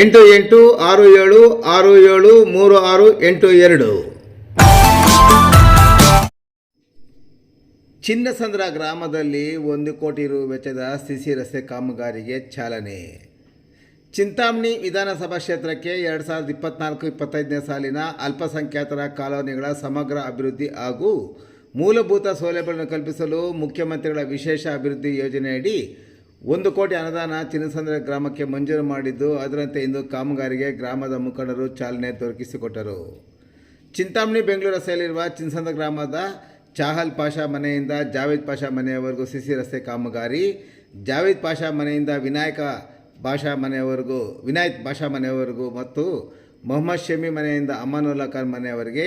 ಎಂಟು ಎಂಟು ಆರು ಏಳು ಆರು ಏಳು ಮೂರು ಆರು ಎಂಟು ಎರಡು. ಚಿನ್ನಸಂದ್ರ ಗ್ರಾಮದಲ್ಲಿ ಒಂದು ಕೋಟಿ ರು ವೆಚ್ಚದ ಸಿಸಿ ರಸ್ತೆ ಕಾಮಗಾರಿಗೆ ಚಾಲನೆ. ಚಿಂತಾಮಣಿ ವಿಧಾನಸಭಾ ಕ್ಷೇತ್ರಕ್ಕೆ ಎರಡು ಸಾವಿರದ ಇಪ್ಪತ್ನಾಲ್ಕು ಇಪ್ಪತ್ತೈದನೇ ಸಾಲಿನ ಅಲ್ಪಸಂಖ್ಯಾತರ ಕಾಲೋನಿಗಳ ಸಮಗ್ರ ಅಭಿವೃದ್ಧಿ ಹಾಗೂ ಮೂಲಭೂತ ಸೌಲಭ್ಯಗಳನ್ನು ಕಲ್ಪಿಸಲು ಮುಖ್ಯಮಂತ್ರಿಗಳ ವಿಶೇಷ ಅಭಿವೃದ್ಧಿ ಯೋಜನೆಯಡಿ ಒಂದು ಕೋಟಿ ಅನುದಾನ ಚಿನ್ನಸಂದ್ರ ಗ್ರಾಮಕ್ಕೆ ಮಂಜೂರು ಮಾಡಿದ್ದು, ಅದರಂತೆ ಇಂದು ಕಾಮಗಾರಿಗೆ ಗ್ರಾಮದ ಮುಖಂಡರು ಚಾಲನೆ ದೊರಕಿಸಿಕೊಟ್ಟರು. ಚಿಂತಾಮಣಿ ಬೆಂಗಳೂರು ರಸ್ತೆಯಲ್ಲಿರುವ ಚಿನ್ನಸಂದ್ರ ಗ್ರಾಮದ ಚಾಹಲ್ ಪಾಷಾ ಮನೆಯಿಂದ ಜಾವೇದ್ ಪಾಷಾ ಮನೆಯವರೆಗೂ ಸಿಸಿ ರಸ್ತೆ ಕಾಮಗಾರಿ, ಜಾವೇದ್ ಪಾಷಾ ಮನೆಯಿಂದ ವಿನಾಯಕ ಭಾಷಾ ಮನೆಯವರೆಗೂ ವಿನಾಯಕ್ ಭಾಷಾ ಮನೆಯವರೆಗೂ ಮತ್ತು ಮೊಹಮ್ಮದ್ ಶಮಿ ಮನೆಯಿಂದ ಅಮಾನುಲ್ಲಾ ಖಾನ್ ಮನೆಯವರಿಗೆ,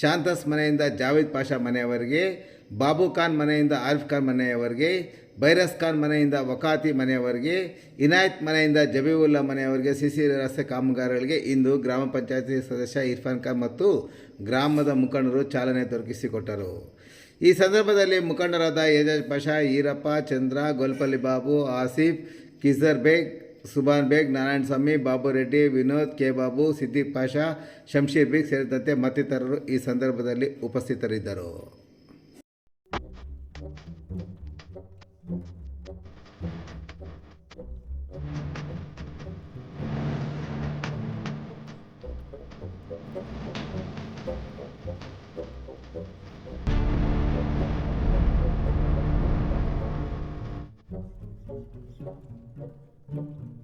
ಶಾಂತಸ್ ಮನೆಯಿಂದ ಜಾವೇದ್ ಪಾಷಾ ಮನೆಯವರಿಗೆ, ಬಾಬು ಖಾನ್ ಮನೆಯಿಂದ ಆರಿಫ್ ಖಾನ್ ಮನೆಯವರಿಗೆ, ಬೈರಸ್ ಖಾನ್ ಮನೆಯಿಂದ ವಕಾತಿ ಮನೆಯವರಿಗೆ, ಇನಾಯತ್ ಮನೆಯಿಂದ ಜಬೀವುಲ್ಲಾ ಮನೆಯವರಿಗೆ, ಸಿಸಿ ರಸ್ತೆ ಕಾಮಗಾರಿಗಳಿಗೆ ಇಂದು ಗ್ರಾಮ ಪಂಚಾಯತಿ ಸದಸ್ಯ ಇರ್ಫಾನ್ ಖಾನ್ ಮತ್ತು ಗ್ರಾಮದ ಮುಖಂಡರು ಚಾಲನೆ ದೊರಕಿಸಿಕೊಟ್ಟರು. ಈ ಸಂದರ್ಭದಲ್ಲಿ ಮುಖಂಡರಾದ ಏಜಾಜ್ ಪಾಷಾ, ಈರಪ್ಪ, ಚಂದ್ರ, ಗೋಲ್ಪಲ್ಲಿ ಬಾಬು, ಆಸಿಫ್ ಕಿಸರ್ ಬೇಗ್ ಸುಭಾನ್ ಬೇಗ್, ನಾರಾಯಣ ಸ್ವಾಮಿ, ಬಾಬು ರೆಡ್ಡಿ, ವಿನೋದ್, ಕೆ ಬಾಬು, ಸಿದ್ದಿಕ್ ಪಾಷಾ, ಶಂಶೀರ್ ಬೇಗ್ ಸೇರಿದಂತೆ ಮತ್ತಿತರರು ಈ ಸಂದರ್ಭದಲ್ಲಿ ಉಪಸ್ಥಿತರಿದ್ದರು